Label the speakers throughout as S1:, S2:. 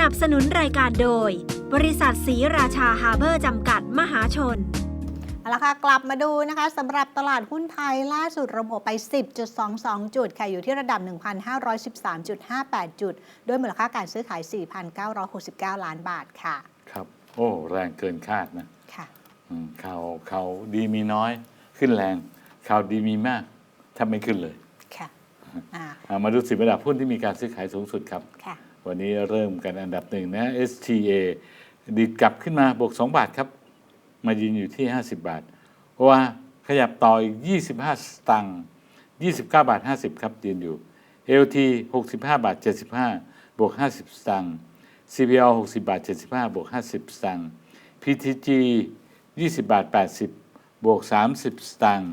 S1: นับสนุนรายการโดย บริษัทสีราชาฮาร์เบอร์จำกัดมหาชน
S2: เอาละค่ะกลับมาดูนะคะสำหรับตลาดหุ้นไทยล่าสุดเราบวกไป 10.22 จุดค่ะอยู่ที่ระดับ 1,513.58 จุด ด้วยมูลค่าการซื้อขาย 4,969 ล้านบาทค่ะ
S3: ครับ โอ้ แรงเกินคาดนะ
S2: ค่ะ
S3: อืมข่าวข่าวดีมีน้อย ขึ้นแรงข่าวดีมีมากถ้าไม่ขึ้นเลย
S2: ค่ะอ่า
S3: อ่ามาดูสิบอันดับหุ้นที่มีการซื้อขายสูงสุดครับ
S2: ค่ะ
S3: วันนี้เริ่มกันอันดับหนึ่งนะ STA ดีดกลับขึ้นมาบวก 2 บาทครับ มายืนอยู่ที่ 50 บาท เพราะว่าขยับต่ออีก 25 สตังค์29 บาท 50 ครับยืนอยู่ LT 65 บาท 75 บวก 50 สตังค์ CPO 60 บาท 75 บวก 50 สตังค์ PTG 20 บาท 80 บวก 30 สตังค์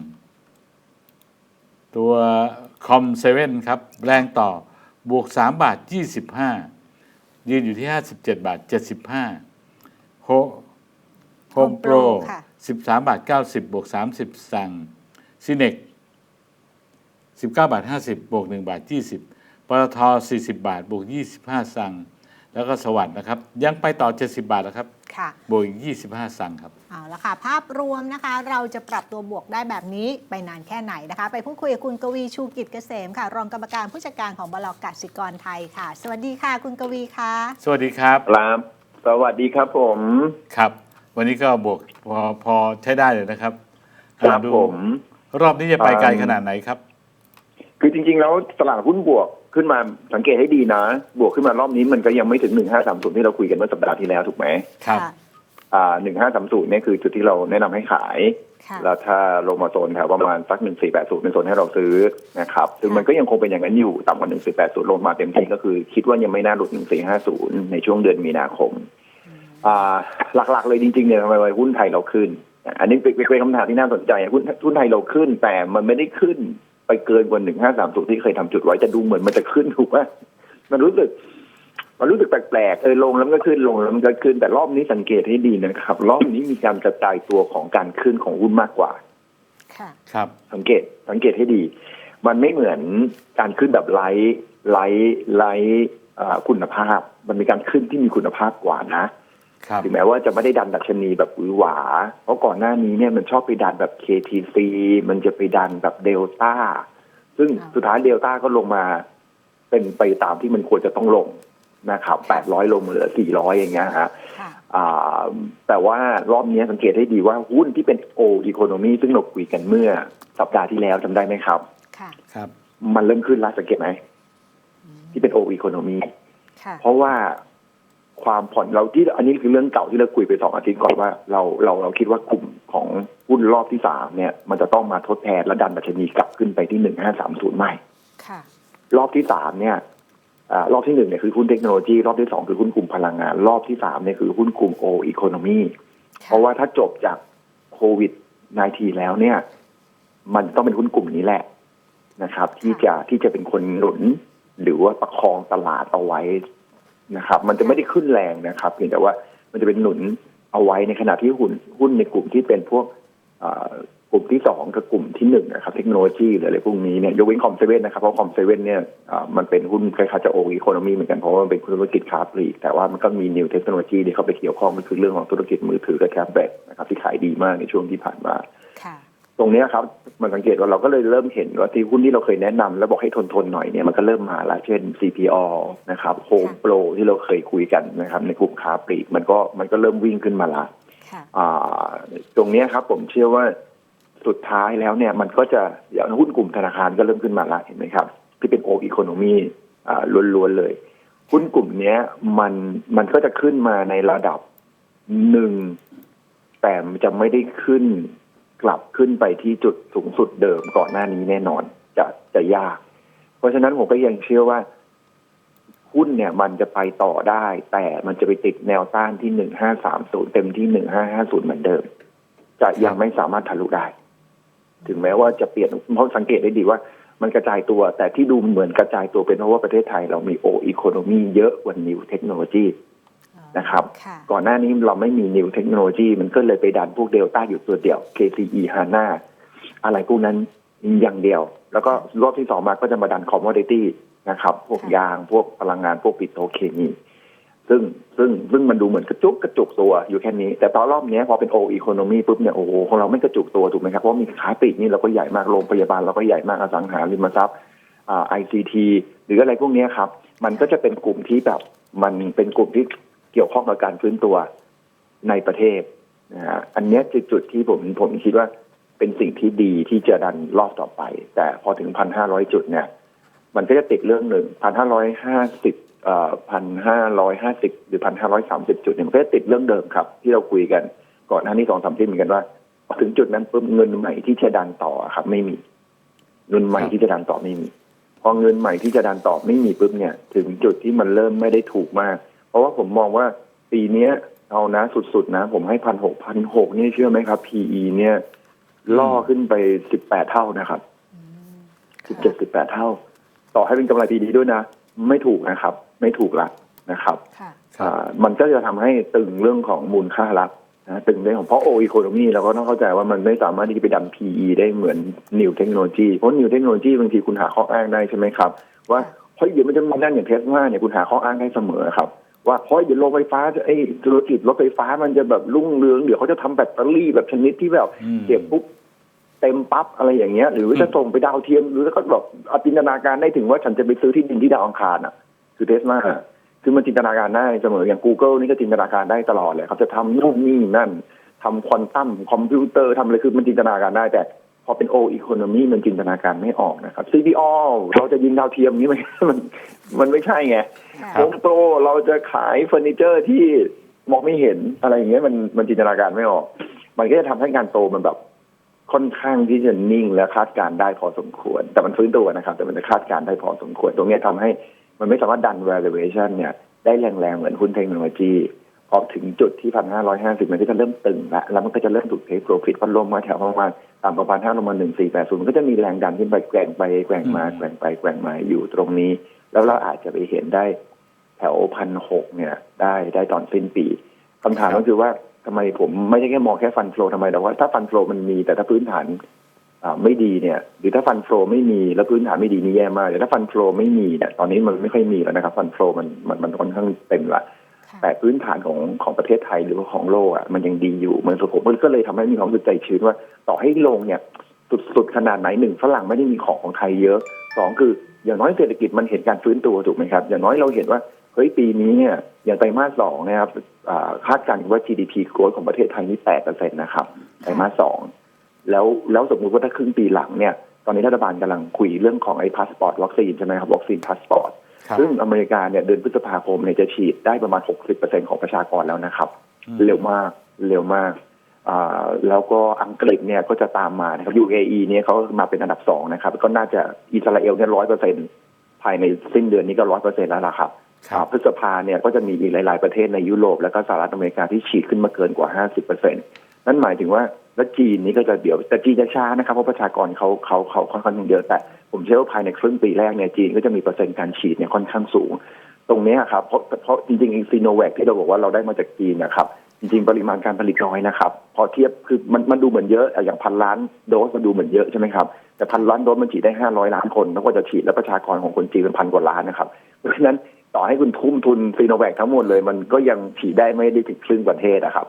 S3: ตัวคอมเซเว่นครับ แรงต่อ บวก 3 บาท 25 ยืนอยู่ที่ 57 บาท 75โฮโฮม
S2: Home
S3: โปร
S2: Pro ค่ะ
S3: 13 บาท 90 บวก 30สตังค์ซิเน็ก19 บาท 50 บวก 1 บาท 20ปตท40 บาท บวก 25สตังค์ แล้วก็สวัสด์นะครับ ยังไปต่อ 70 บาทแล้วครับ
S2: ค่ะ
S3: บวกอีก25สตังค์ครับ
S2: เอาละค่ะ ภาพรวมนะคะ เราจะปรับตัวบวกได้แบบนี้ไปนานแค่ไหนนะคะ ไปพูดคุยกับคุณกวีชูกิจเกษมค่ะ รองกรรมการผู้จัดการของบลกสิกรไทยค่ะ สวัสดีค่ะ คุณกวีค่ะ
S3: สวัสดีครับ
S4: ครับ สวัสดีครับผม
S3: ครับ วันนี้ก็บวกพอพอใช้ได้เลยนะครับ
S4: ครับ
S3: ดู
S4: ผม
S3: รอบนี้จะไปไกล
S4: อืม
S3: ขนาดไหนครับ
S4: คือจริงๆแล้วตลาดหุ้นบวก ขึ้นมาสังเกตให้ดีนะ บวกขึ้นมารอบนี้มันก็ยังไม่ถึงหนึ่งห้าสามศูนย์ที่เราคุยกันเมื่อสัปดาห์ที่แล้วถูกไหม
S3: ครับ
S2: ค่ะ
S4: อ่าหนึ่งห้าสามศูนย์เนี่ยคือจุดที่เราแนะนำให้ขาย
S2: ค่ะ
S4: แล้วถ้าลงมาโซนแถวประมาณสักหนึ่งสี่แปดศูนย์เป็นโซนให้เราซื้อนะครับ ซึ่ง
S2: ค่ะ
S4: มันก็ยังคงเป็นอย่างนั้นอยู่ต่ำกว่าหนึ่งสี่แปดศูนย์ลงมาเต็มที่ก็คือ คิดว่ายังไม่น่าหลุดหนึ่งสี่ห้าศูนย์ในช่วงเดือนมีนาคมอ่าหลักๆ เลยจริงๆเนี่ยทำไมหุ้นไทยเราขึ้น อันนี้เป็นเป็นคำถามที่น่าสนใจหุ้นหุ้นไทยเราขึ้นแต่มันไม่ได้ขึ้น ไปเกินกว่าหนึ่งห้าสามศูนย์ที่เคยทำจุดไว้จะดูเหมือนมันจะขึ้นถูกไหมมันรู้สึก มันรู้สึกแปลกๆเออลงแล้วมันก็ขึ้นลงแล้วมันก็ขึ้น แต่รอบนี้สังเกตให้ดีนะครับ รอบนี้มีการกระจายตัวของการขึ้นของหุ้นมากกว่า
S2: ค่ะ
S3: ครับ
S4: สังเกตสังเกตให้ดี มันไม่เหมือนการขึ้นแบบไลท์ไลท์ไลท์อ่าคุณภาพ มันมีการขึ้นที่มีคุณภาพกว่านะ
S3: ครับ
S4: ถึงแม้ว่าจะไม่ได้ดันดัชนีแบบหวือหวา เพราะก่อนหน้านี้เนี่ยมันชอบไปดันแบบ KTC มันจะไปดันแบบเดลต้า ซึ่ง
S2: อ่า
S4: สุดท้ายเดลต้าก็ลงมา เป็นไปตามที่มันควรจะต้องลงนะครับ800ลงมาเหลือ400อย่างเงี้ยฮะ
S2: ค่ะ
S4: อ่าแต่ว่ารอบนี้สังเกตให้ดีว่าหุ้นที่เป็นโออีโคโนมีซึ่งเราคุยกันเมื่อสัปดาห์ที่แล้วจำได้ไหมครับ
S2: ค่ะ
S3: ครับ
S4: มันเริ่มขึ้นแล้วสังเกตไหมที่เป็นโออีโคโนมี
S2: ค่ะ
S4: เพราะว่า ความผ่อนเราที่อันนี้คือเรื่องเก่าที่เราคุยไปสองอาทิตย์ก่อนว่าเราเราเราคิดว่ากลุ่มของหุ้นรอบที่สามเนี่ยมันจะต้องมาทดแทนและดันดัชนีกลับขึ้นไปที่หนึ่งห้าสามศูนย์ใหม่
S2: ค่ะ
S4: รอบที่สามเนี่ยอารอบที่หนึ่งเนี่ยคือหุ้นเทคโนโลยี รอบที่สองคือหุ้นกลุ่มพลังงาน รอบที่สามเนี่ยคือหุ้นกลุ่มโออีโคโนมีเพราะว่าถ้าจบจากโควิด -19 แล้วเนี่ย มันต้องเป็นหุ้นกลุ่มนี้แหละนะครับ ที่จะที่จะเป็นคนหนุนหรือว่าประคองตลาดเอาไว้ นะครับ มันจะไม่ได้ขึ้นแรงนะครับเพียงแต่ว่ามันจะเป็นหนุนเอาไว้ในขณะที่หุ้นหุ้นในกลุ่มที่เป็นพวกกลุ่มที่สองกับกลุ่มที่หนึ่งนะครับ เทคโนโลยีหรืออะไรพวกนี้เนี่ยยกเว้นคอมเซเว่นนะครับเพราะคอมเซเว่นเนี่ยมันเป็นหุ้นคล้ายๆจะโออีโคโนมีเหมือนกันเพราะว่ามันเป็นธุรกิจค้าปลีกแต่ว่ามันก็มีนิวเทคโนโลยีที่เข้าไปเกี่ยวข้องมันคือเรื่องของธุรกิจมือถือและแท็บเล็ตนะครับที่ขายดีมากในช่วงที่ผ่านมา ตรงเนี้ยครับมันสังเกตว่าเราก็เลยเริ่มเห็นว่าที่หุ้นที่เราเคยแนะนำแล้วบอกให้ทนๆหน่อยเนี่ยมันก็เริ่มมาแล้วเช่น CPO นะครับ Home Pro ที่เราเคยคุยกันนะครับ ในกลุ่มค้าปลีกมันก็มันก็เริ่มวิ่งขึ้นมาละ
S2: ค่ะ
S4: อ่าตรงเนี้ยครับผมเชื่อว่าสุดท้ายแล้วเนี่ยมันก็จะอย่างหุ้นกลุ่มธนาคารก็เริ่มขึ้นมาละเห็นไหมครับ ที่เป็นโออีโคโนมีอ่าล้วนๆเลย หุ้นกลุ่มเนี้ยมันมันก็จะขึ้นมาในระดับหนึ่งแต่มันจะไม่ได้ขึ้น กลับขึ้นไปที่จุดสูงสุดเดิมก่อนหน้านี้แน่นอนจะจะยาก เพราะฉะนั้นผมก็ยังเชื่อว่าหุ้นเนี่ยมันจะไปต่อได้ แต่มันจะไปติดแนวต้านที่หนึ่งห้าสามศูนย์เต็มที่หนึ่งห้าห้าศูนย์เหมือนเดิม จะยังไม่สามารถทะลุได้ ถึงแม้ว่าจะเปลี่ยนเพราะสังเกตได้ดีว่า มันกระจายตัว แต่ที่ดูเหมือนกระจายตัวเป็นเพราะว่าประเทศไทยเรามีโออีโคโนมีเยอะกว่านิวเทคโนโลยี นะครับ
S2: ค่ะ
S4: ก่อนหน้านี้เราไม่มีนิวเทคโนโลยีมันก็เลยไปดันพวกเดลต้าอยู่ตัวเดียว KCE HANA อะไรพวกนั้นอย่างเดียว แล้วก็รอบที่สองมาก็จะมาดันคอมมอดิตี้นะครับ พวก
S2: ค่ะ
S4: ยางพวกพลังงานพวกปิโตรเคมี ซึ่งซึ่งซึ่งมันดูเหมือนกระจุกกระจุกตัวอยู่แค่นี้ แต่ตอนรอบเนี้ยพอเป็นโออีโคโนมีปุ๊บเนี่ยโอ้โหของเราไม่กระจุกตัวถูกไหมครับ เพราะมีขายปลีกนี่เราก็ใหญ่มากโรงพยาบาลเราก็ใหญ่มากอสังหาริมทรัพย์อ่าไอซีทีหรืออะไรพวกเนี้ยครับ มันก็จะเป็นกลุ่มที่แบบมันเป็นกลุ่มที่ เกี่ยวข้องกับการฟื้นตัวในประเทศนะฮะอันนี้คือจุดที่ผมผมคิดว่าเป็นสิ่งที่ดีที่จะดันรอบต่อไป แต่พอถึงพันห้าร้อยจุดเนี่ย มันก็จะติดเรื่องหนึ่งพันห้าร้อยห้าสิบเอ่อพันห้าร้อยห้าสิบหรือพันห้าร้อยสามสิบจุดเนี่ยมันก็จะติดเรื่องเดิมครับ ที่เราคุยกันก่อนหน้านี้สองสามที่เหมือนกันว่าถึงจุดนั้นปุ๊บเงินใหม่ที่จะดันต่อครับ ไม่มี เงินใหม่ที่จะดันต่อไม่มี พอเงินใหม่ที่จะดันต่อไม่มีปุ๊บเนี่ย ถึงจุดที่มันเริ่มไม่ได้ถูกมาก เพราะว่าผมมองว่าปีเนี้ยเอานะสุดๆนะ ผมให้พันหกพันหกนี่เชื่อไหมครับ PE เนี่ย ล่อขึ้นไปสิบแปดเท่านะครับสิบเจ็ดสิบแปดเท่า ต่อให้เป็นกำไรปีนี้ด้วยนะ ไม่ถูกนะครับ ไม่ถูกละนะครับ
S2: ค่ะ
S3: ครับ
S4: อ่ามันก็จะทำให้ตึงเรื่องของมูลค่าละนะตึงเรื่องของเพราะโออีโคโนมีเราก็ต้องเข้าใจว่ามันไม่สามารถที่จะไปดัน PE ได้เหมือนนิวเทคโนโลยีเพราะนิวเทคโนโลยีบางทีคุณหาข้ออ้างได้ใช่ไหมครับ ว่าเฮ้ยเดี๋ยวมันจะมีนั่นอย่างเทสลาเนี่ยคุณหาข้ออ้างได้เสมอครับ ว่าเฮ้ยเดี๋ยวโรงไฟฟ้าจะไอ้ธุรกิจรถไฟฟ้ามันจะแบบรุ่งเรืองเดี๋ยวเขาจะทำแบตเตอรี่แบบชนิดที่แบบ
S3: อืม
S4: เก็บปุ๊บเต็มปั๊บอะไรอย่างเงี้ย หรือว่าจะส่งไปดาวเทียมหรือก็แบบเอาจินตนาการได้ถึงว่าฉันจะไปซื้อที่ดินที่ดาวอังคารอะ คือเทสลาคือมันจินตนาการได้เสมออย่าง Google นี่ก็จินตนาการได้ตลอดเลยเขาจะทำนู่นนี่นั่นทำควอนตัมคอมพิวเตอร์ทำอะไรคือมันจินตนาการได้แต่พอเป็นโออีโคโนมีมันจินตนาการไม่ออกนะครับ CPO เราจะยิงดาวเทียมนี้มันมันมันไม่ใช่ไง
S2: ค่ะ
S4: โฮมโปรเราจะขายเฟอร์นิเจอร์ที่มองไม่เห็นอะไรอย่างเงี้ยมันมันจินตนาการไม่ออก มันก็จะทำให้การโตมันแบบค่อนข้างที่จะนิ่งและคาดการได้พอสมควร แต่มันฟื้นตัวนะครับ แต่มันจะคาดการได้พอสมควร ตรงเนี้ยทำให้มันไม่สามารถดัน valuation เนี่ย ได้แรงๆ เหมือนหุ้นเทคโนโลยีพอถึงจุดที่พันห้าร้อยห้าสิบมันก็จะเริ่มตึงละแล้วมันก็จะเริ่มถูกเทคโปรฟิตพัดลมมาแถวประมาณต่ำประมาณห้าลงมาหนึ่งสี่แปดศูนย์มันก็จะมีแรงดันขึ้นไปแกว่งไปแกว่งมาแกว่งไปแกว่งมาอยู่ตรงนี้ แล้วเราอาจจะไปเห็นได้ แถวพันหกเนี่ย ได้ได้ตอนสิ้นปีคำถามก็คือว่าทำไมผมไม่ใช่แค่มองแค่ฟันโฟลทำไมแต่ว่าถ้าฟันโฟลมันมีแต่ถ้าพื้นฐานอ่าไม่ดีเนี่ย หรือถ้าฟันโฟลไม่มีแล้วพื้นฐานไม่ดีนี่แย่มากแต่ถ้าฟันโฟลไม่มีเนี่ยตอนนี้มันไม่ค่อยมีแล้วนะครับ ฟันโฟลมันมันมันค่อนข้างเต็มละ
S2: ค่ะ
S4: แต่พื้นฐานของของประเทศไทยหรือว่าของโลกอะมันยังดีอยู่เหมือนสุผมมันก็เลยทำให้มีความรู้สึกใจชื้นว่า ต่อให้ลงเนี่ยสุดๆขนาดไหนหนึ่งฝรั่งไม่ได้มีของของไทยเยอะสองคืออย่างน้อยเศรษฐกิจมันเห็นการฟื้นตัวถูกไหมครับ อย่างน้อยเราเห็นว่า เฮ้ยปีนี้เนี่ยอย่างไตรมาสสองนะครับอ่าคาดการณ์ว่า GDP growth ของประเทศไทยนี่แปดเปอร์เซ็นต์นะครับไตรมาสสองแล้วแล้วสมมุติว่าถ้าครึ่งปีหลังเนี่ย ตอนนี้รัฐบาลกำลังคุยเรื่องของไอ้พาสปอร์ตวัคซีนใช่ไหมครับวัคซีนพาสปอร์ต
S3: ครับ
S4: ซึ่งอเมริกาเนี่ยเดือนพฤษภาคมเนี่ยจะฉีดได้ประมาณ60%ของประชากรแล้วนะครับ
S3: อืม
S4: เร็วมากเร็วมากอ่าแล้วก็อังกฤษเนี่ยก็จะตามมานะครับ UAE เนี่ยเขามาเป็นอันดับสองนะครับ ก็น่าจะอิสราเอลเนี่ยร้อยเปอร์เซ็นภายในสิ้นเดือนนี้ก็ร้อยเปอร์เซ็นแล้วล่ะครับ
S3: ครับ
S4: อ่า พฤษภาเนี่ยก็จะมีอีกหลาย ๆ ประเทศในยุโรปแล้วก็สหรัฐอเมริกาที่ฉีดขึ้นมาเกินกว่า 50เปอร์เซ็นตนั่นหมายถึงว่าแล้วจีนนี่ก็จะเดี๋ยวแต่จีนจะช้านะครับเพราะประชากรเขาเขาเขาค่อนข้างเยอะแต่ผมเชื่อว่าภายในครึ่งปีแรกเนี่ยจีนก็จะมีเปอร์เซ็นต์การฉีดเนี่ยค่อนข้างสูง ตรงนี้ครับเพราะเพราะจริงๆซีโนแวคที่เราบอกว่าเราได้มาจากจีนนะครับจริงๆ ปริมาณการผลิตน้อยนะครับพอเทียบคือมันมันดูเหมือนเยอะอย่างพันล้านโดสมันดูเหมือนเยอะใช่ไหมครับแต่พันล้านโดสมันฉีดได้ห้าร้อยล้านคนแล้วก็จะฉีดแล้วประชากรของคนจีนเป็นพันกว่าล้านนะครับเพราะฉะนั้น ต่อให้คุณทุ่มทุนซีโนแวคทั้งหมดเลย มันก็ยังฉีดได้ไม่ได้ถึงครึ่งประเทศนะครับ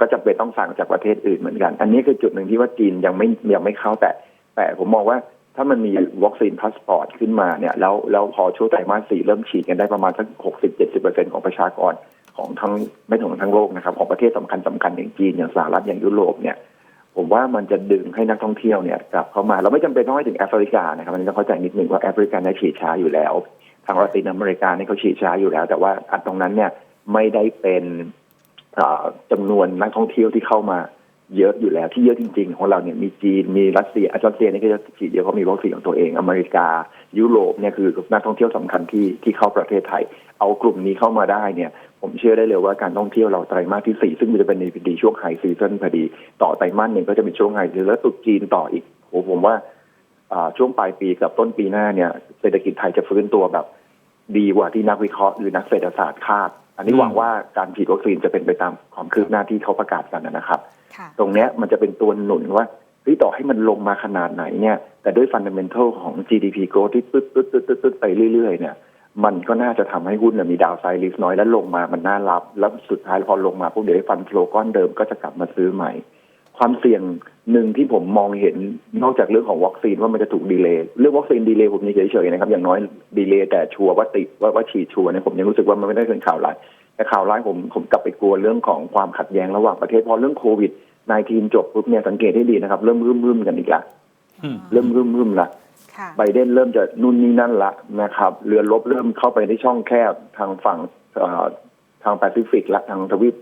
S4: ก็จะเป็นต้องสั่งจากประเทศอื่นเหมือนกัน อันนี้คือจุดหนึ่งที่ว่าจีนยังไม่ยังไม่เข้าแต่ แต่ผมมองว่าถ้ามันมีวัคซีนพาสปอร์ตขึ้นมาเนี่ยแล้วแล้วพอช่วงไตรมาสสี่เริ่มฉีดกันได้ประมาณสักหกสิบเจ็ดสิบเปอร์เซ็นของประชากรของทั้งไม่ถึงทั้งโลกนะครับ ของประเทศสำคัญสำคัญอย่างจีนอย่างสหรัฐอย่างยุโรปเนี่ย ผมว่ามันจะดึงให้นักท่องเที่ยวเนี่ยกลับเข้ามาเราไม่จำเป็นต้องให้ถึงแอฟริกานะครับอันนี้ต้องเข้าใจนิดนึงว่าแอฟริกาเนี่ยฉีดช้าอยู่แล้ว ทางลาตินอเมริกานี่เขาฉีดช้าอยู่แล้ว แต่ว่าอันตรงนั้นเนี่ยไม่ได้เป็นอ่าจำนวนนักท่องเที่ยวที่เข้ามาเยอะอยู่แล้วที่เยอะจริง ๆ ของเราเนี่ยมีจีนมีรัสเซียรัสเซียนี่ก็จะฉีดเดียวเขามีวัคซีนของตัวเอง อเมริกา ยุโรปเนี่ยคือนักท่องเที่ยวสำคัญที่ที่เข้าประเทศไทย เอากลุ่มนี้เข้ามาได้เนี่ย ผมเชื่อได้เลยว่าการท่องเที่ยวเราไตรมาสที่สี่ซึ่งมันจะเป็นในปีช่วงไฮซีซันพอดี ต่อไตรมาสหนึ่งก็จะเป็นช่วงไฮซีซันแล้วตรุษจีนต่ออีกโอ้ผมว่า ช่วงปลายปีกับต้นปีหน้าเนี่ยเศรษฐกิจไทยจะฟื้นตัวแบบ ดีกว่าที่นักวิเคราะห์หรือนักเศรษฐศาสตร์คาด อันนี้
S3: อืม
S4: หวังว่าการฉีดวัคซีนจะเป็นไปตามความคืบหน้าที่เขาประกาศกันนะครับ
S2: ค่ะ
S4: ตรงเนี้ยมันจะเป็นตัวหนุนว่าเฮ้ยต่อให้มันลงมาขนาดไหนเนี่ย แต่ด้วยฟันเดเมนทัลของ GDP growth ที่ตึ๊ดตึ๊ดตึ๊ดตึ๊ดตึ๊ดไปเรื่อย ๆ เนี่ย มันก็น่าจะทำให้หุ้นน่ะมีดาวไซริสน้อยแล้วลงมามันน่ารับ แล้วสุดท้ายพอลงมาพวกเดี๋ยวฟันโฟลก้อนเดิมก็จะกลับมาซื้อใหม่ ความเสี่ยงหนึ่งที่ผมมองเห็นนอกจากเรื่องของวัคซีนว่ามันจะถูกดีเลย์เรื่องวัคซีนดีเลย์ผมยังเฉยๆนะครับ อย่างน้อยดีเลย์แต่ชัวร์ว่าติดว่าว่าฉีดชัวร์เนี่ยผมยังรู้สึกว่ามันไม่ได้เป็นข่าวร้ายแต่ข่าวร้ายผมผมกลับไปกลัวเรื่องของความขัดแย้งระหว่างประเทศพอเรื่องโควิด -19 จบปุ๊บเนี่ยสังเกตให้ดีนะครับ เริ่มรึมรึมๆกันอีกละ
S3: อืม
S4: เริ่มรึมรึมๆละ
S2: ค่ะ
S4: ไบเดนเริ่มจะนู่นนี่นั่นละนะครับ เรือรบเริ่มเข้าไปในช่องแคบทางฝั่งเอ่อทางแปซิฟิกและทางทวีปเอ่อ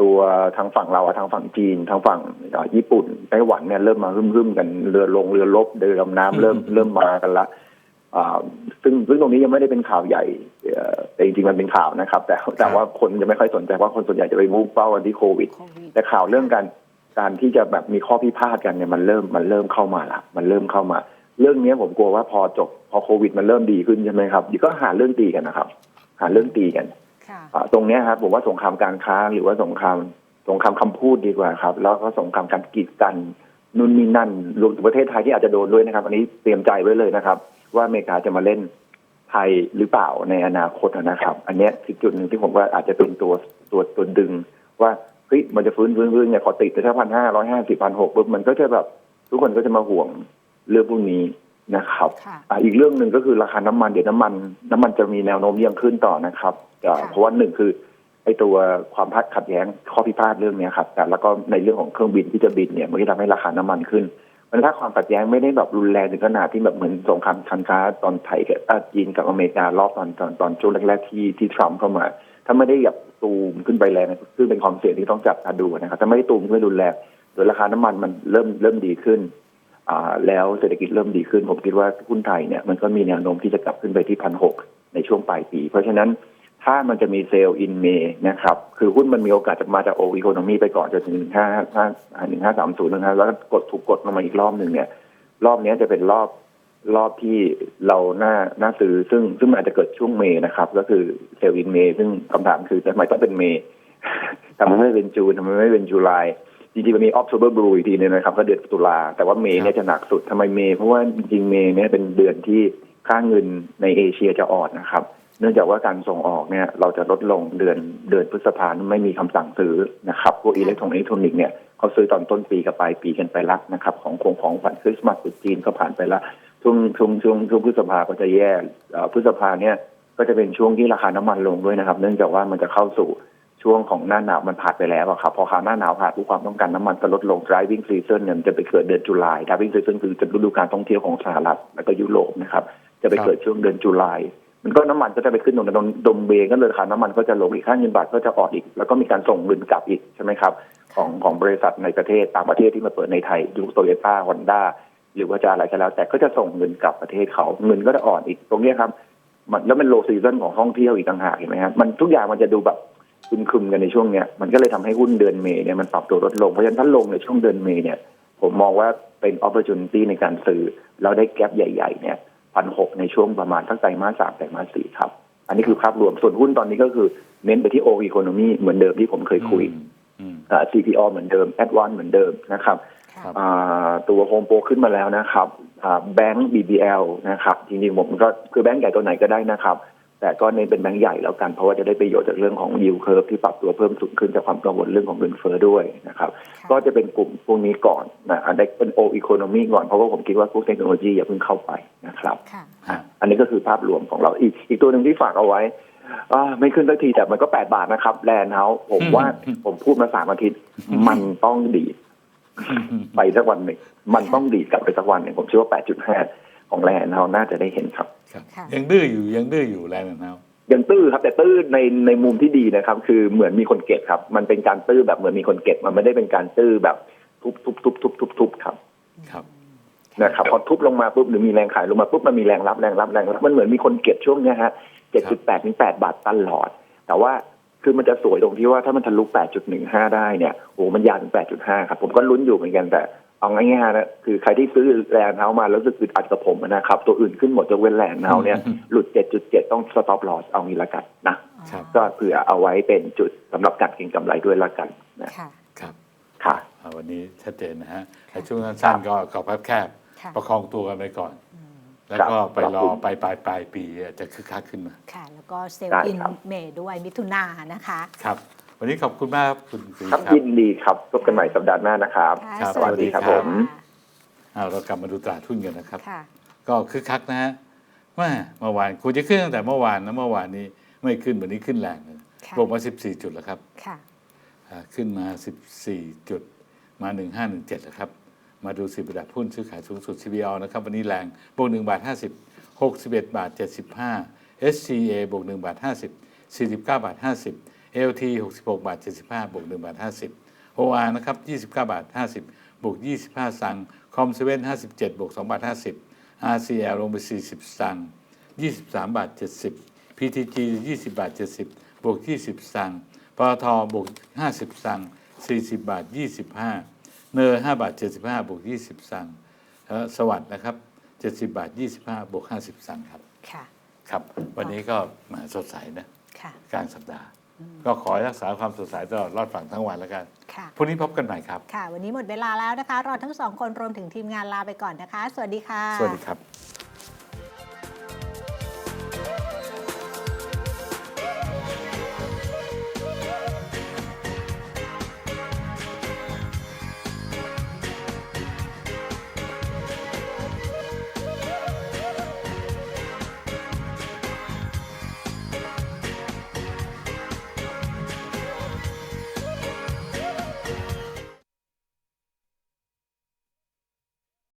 S4: ตัวทางฝั่งเราอะทางฝั่งจีน ทางฝั่งเอ่อญี่ปุ่นไต้หวันเนี่ยเริ่มมารึมๆกันเรือลงเรือรบเรือดำน้ำเริ่มเริ่มมากันละอ่าซึ่งซึ่งตรงนี้ยังไม่ได้เป็นข่าวใหญ่เอ่อแต่จริงๆมันเป็นข่าวนะครับ แต่แต่ว่าคนจะไม่ค่อยสนใจเพราะคนส่วนใหญ่จะไปมุ่งเป้ากันที่โควิด
S2: โควิด
S4: แต่ข่าวเรื่องการการที่จะแบบมีข้อพิพาทกันเนี่ยมันเริ่มมันเริ่มเข้ามาละมันเริ่มเข้ามา เรื่องนี้ผมกลัวว่าพอจบพอโควิด มันเริ่มดีขึ้นใช่ไหมครับเดี๋ยวก็หาเรื่องตีกันนะครับ หาเรื่องตีกัน
S2: ค่ะ
S4: อ่า ตรงนี้ครับผมว่าสงครามการค้าหรือว่าสงครามสงครามคำพูดดีกว่าครับ แล้วก็สงครามการกีดกันนู่นนี่นั่นรวมถึงประเทศไทยที่อาจจะโดนด้วยนะครับ อันนี้เตรียมใจไว้เลยนะครับ ว่าอเมริกาจะมาเล่นไทยหรือเปล่าในอนาคตนะครับ อันนี้คือจุดหนึ่งที่ผมว่าอาจจะเป็นตัวตัวตัวดึง ว่าเฮ้ยมันจะฟื้นฟื้นฟื้นเนี่ยพอติดไปถ้าพันห้าร้อยห้าสิบพันหกปุ๊บมันก็จะแบบทุกคนก็จะมาห่วงเรื่องพวกนี้ นะครับ
S2: ค่ะ
S4: อะอีกเรื่องหนึ่งก็คือราคาน้ำมันเดี๋ยวน้ำมัน น้ำมันจะมีแนวโน้มยังขึ้นต่อนะครับอ่า
S2: ค่ะ
S4: เพราะว่าหนึ่งคือไอ้ตัวความพัดขัดแย้งข้อพิพาทเรื่องเนี้ยครับแต่แล้วก็ในเรื่องของเครื่องบินที่จะบินเนี่ยมันก็ทำให้ราคาน้ำมันขึ้นมันถ้าความขัดแย้งไม่ได้แบบรุนแรงถึงขนาดที่แบบเหมือนสงครามการค้าตอนไทยกับอะจีนกับอเมริการอบตอนตอนตอนช่วงแรกๆที่ที่ทรัมป์เข้ามา ถ้าไม่ได้แบบตูมขึ้นไปแรงซึ่งเป็นความเสี่ยงที่ต้องจับตาดูนะครับถ้าไม่ได้ตูมขึ้นรุนแรงโดยราคาน้ำมันมันเริ่มเริ่มดีขึ้นอ่า แล้วเศรษฐกิจเริ่มดีขึ้น ผมคิดว่าหุ้นไทยเนี่ยมันก็มีแนวโน้มที่จะกลับขึ้นไปที่พันหกในช่วงปลายปี เพราะฉะนั้นถ้ามันจะมีเซลล์อินเมนะครับ คือหุ้นมันมีโอกาสจะมาจากโออีโคโนมีไปก่อนจนถึงหนึ่งห้าห้าหนึ่งห้าสามศูนย์นะครับแล้วกดถูกกดลงมาอีกรอบหนึ่งเนี่ย รอบนี้จะเป็นรอบรอบที่เราหน้าหน้าซื้อซึ่งซึ่งมันอาจจะเกิดช่วงเมย์นะครับ ก็คือเซลล์อินเมซึ่งคำถามคือทำไมต้องเป็นเมย์ทำไมไม่เป็นจูนทำไมไม่เป็นจุลาย จริงๆมันมี October Blue อีกทีนึงนะครับ ก็เดือนตุลาแต่ว่าเมย์เนี่ยจะหนักสุดทำไมเมย์เพราะว่าจริงๆเมย์เนี่ยเป็นเดือนที่ค่าเงินในเอเชียจะอ่อนนะครับ เนื่องจากว่าการส่งออกเนี่ยเราจะลดลงเดือนเดือนพฤษภาคมไม่มีคำสั่งซื้อนะครับพวกอิเล็กทรอนิกส์เล็กทนิกเนี่ยเขาซื้อตอนต้นปีกับปลายปีกันไปละนะครับ ของคงของขวัญคริสต์มาสจีนก็ผ่านไปละช่วงช่วงช่วงช่วงพฤษภาก็จะแย่เอ่อพฤษภาเนี่ยก็จะเป็นช่วงที่ราคาน้ำมันลงด้วยนะครับ เนื่องจากว่ามันจะเข้าสู่ ช่วงของหน้าหนาวมันผ่านไปแล้วอะครับพอคราวหน้าหนาวผ่านทุกความต้องการน้ำมันก็ลดลง driving season เนี่ยจะไปเกิดเดือนตุลา driving season คือจะฤดูการท่องเที่ยวของสหรัฐแล้วก็ยุโรปนะครับจะไปเกิดช่วงเดือนตุลามันก็น้ำมันก็จะไปขึ้นตรงนั้นดมเบก็เลยราคาน้ำมันก็จะลงอีกค่าเงินบาทก็จะอ่อนอีก แล้วก็มีการส่งเงินกลับอีกใช่ไหมครับของของบริษัทในประเทศต่างประเทศที่มาเปิดในไทยยูโตโยต้าฮอนด้าหรือว่าจะอะไรก็แล้ว แต่ก็จะส่งเงินกลับประเทศเขาเงินก็จะอ่อนอีกตรงนี้ครับมันแล้วมันโลซีซันของท่องเที่ยวอีกต่างหากเห็นไหมครับมันทุกอย่างมันจะดูแบบ คึมคึมๆกันในช่วงเนี้ยมันก็เลยทำให้หุ้นเดือนเมย์เนี่ยมันปรับตัวลดลง เพราะฉะนั้นถ้าลงในช่วงเดือนเมย์เนี่ย ผมมองว่าเป็น opportunity ในการซื้อเราได้แกลบใหญ่ ๆ เนี่ยพันหกในช่วงประมาณทั้งไตรมาสสามไตรมาสสี่ครับ อันนี้คือภาพรวมส่วนหุ้นตอนนี้ก็คือเน้นไปที่ O economy เหมือนเดิมที่ผมเคยคุย
S3: อืมอืม
S4: อ่า CPO เหมือนเดิม a d v a n c e เหมือนเดิมนะครับ
S2: ค่ะ
S4: อ่าตัวโฮมโปรขึ้นมาแล้วนะครับแบงก์ BBL นะครับจริงๆผมก็คือแบงก์ใหญ่ตัวไหนก็ได้นะครับ แต่ก็เน้นเป็นแบงก์ใหญ่แล้วกัน เพราะว่าจะได้ประโยชน์จากเรื่องของ yield curve ที่ปรับตัวเพิ่มสูงขึ้นจากความกังวลเรื่องของเงินเฟ้อด้วยนะครับ
S2: ค่ะ
S4: ก็จะเป็นกลุ่มพวกนี้ก่อนนะอันนี้เป็น O economy ก่อน เพราะว่าผมคิดว่าพวกเทคโนโลยีอย่าเพิ่งเข้าไปนะครับ
S2: ค่ะ
S3: ฮะ
S4: อันนี้ก็คือภาพรวมของเราอีกอีกตัวหนึ่งที่ฝากเอาไว้อ่าไม่ขึ้นสักทีแต่มันก็แปดบาทนะครับแลนด์เฮาผมว่าผมพูดมาสามอาทิตย์มันต้องดีดไปสักวันหนึ่งมันต้องดีดกลับไปสักวันหนึ่งผมเชื่อว่า8.5 ของแลนด์เราน่าจะได้เห็นครับ
S3: ครับ
S2: ค่ะ
S3: ยังดื้ออยู่ยังดื้ออยู่แรงนะครับ
S4: ยังตื้อครับแต่ตื้อในในมุมที่ดีนะครับ คือเหมือนมีคนเก็บครับ มันเป็นการตื้อแบบเหมือนมีคนเก็บมันไม่ได้เป็นการตื้อแบบทุบทุบทุบทุบทุบทุบครับ
S3: ครับ
S4: นะครับพอทุบลงมาปุ๊บหรือมีแรงขายลงมาปุ๊บมันมีแรงรับแรงรับแรงรับมันเหมือนมีคนเก็บช่วงเนี้ยฮะ7.8ถึง8บาทตลอด แต่ว่าคือมันจะสวยตรงที่ว่าถ้ามันทะลุ 8.15 ได้เนี่ยโอ้มันยาวถึง 8.5 ครับ ผมก็ลุ้นอยู่เหมือนกันแต่ เอาง่ายๆนะคือใครที่ซื้อแลนด์เฮาส์มาแล้วรู้สึกอึดอัดกับผมนะครับ ตัวอื่นขึ้นหมดยกเว้นแลนด์เฮาส์เนี่ยหลุด 7.7 ต้อง stop loss เอางี้ละกันนะ
S3: ครับ
S4: ก็เผื่อเอาไว้เป็นจุดสำหรับการเก็งกำไรด้วยละกันนะ
S2: ค่ะ
S3: ครับ
S4: ค่ะ
S3: อ่าวันนี้ชัดเจนนะฮะแต่ช่วงสั้นๆก็ขอพับแคบ
S2: ค่ะ
S3: ประคองตัวกันไปก่อน แล้วก็
S4: ครับ
S3: ไปรอ
S4: ครับผม
S3: ไปปลายปลายปีจะคึกคักขึ้นมา
S2: ค่ะ แล้วก็เซล
S4: ได้
S2: ล์อิน
S4: ครับ
S2: เมย์ด้วยมิถุนายนนะคะ
S3: ครับ วันนี้ขอบคุณมากครับคุณศรี
S4: ครับ
S3: ครับ
S4: ยินดีครับพบกันใหม่สัปดาห์หน้านะครับ
S2: ค่ะ
S3: ครับ
S2: สวัสดี
S3: สวัสดีครับะผม เอาเรากลับมาดูตลาดหุ้นกันนะครับ
S2: ค่ะ
S3: ก็คึกคักนะฮะแม่เมื่อวานควรจะขึ้นตั้งแต่เมื่อวานนะเมื่อวานนี้ไม่ขึ้นวันนี้ขึ้นแรงเลย
S2: ค่ะ
S3: บวกมา 14 จุดแล้วครับ
S2: ค่ะ
S3: อ่าขึ้นมา 14 จุดมา 1517แล้วครับ มาดูสิบระดับหุ้นซื้อขายสูงสุด CBO นะครับ วันนี้แรงบวก1บาท50 61บาท75 SCA บวก1บาท50 49บาท50 LT 66 บาท 75 บวก1บาท 50 OR นะครับ 29 บาท 50 บวก 25 สังคอมเซเว่น57 บวก 2 บาท 50 RCL ลงไป 40 สัง23 บาท 70 PTG 20 บาท 70 บวก 20 สังปตทบวก 50 สัง40 บาท 25 เนอร์5บาท 75 บวก 20 สังแล้วสวัสด์นะครับ 70 บาท 25 บวก 50 สังครับ
S2: ค่ะ
S3: ครับ วันนี้ก็มาสดใสนะ
S2: ค่ะ
S3: กลางสัปดาห์ ก็ขอให้รักษาความสดใสตลอดรอดฝั่งทั้งวันแล้วกัน
S2: ค่ะ
S3: พรุ่งนี้พบกันใหม่ครับ
S2: ค่ะ วันนี้หมดเวลาแล้วนะคะ เราทั้งสองคนรวมถึงทีมงานลาไปก่อนนะคะ สวัสดีค่ะ
S3: สวัสดีครับ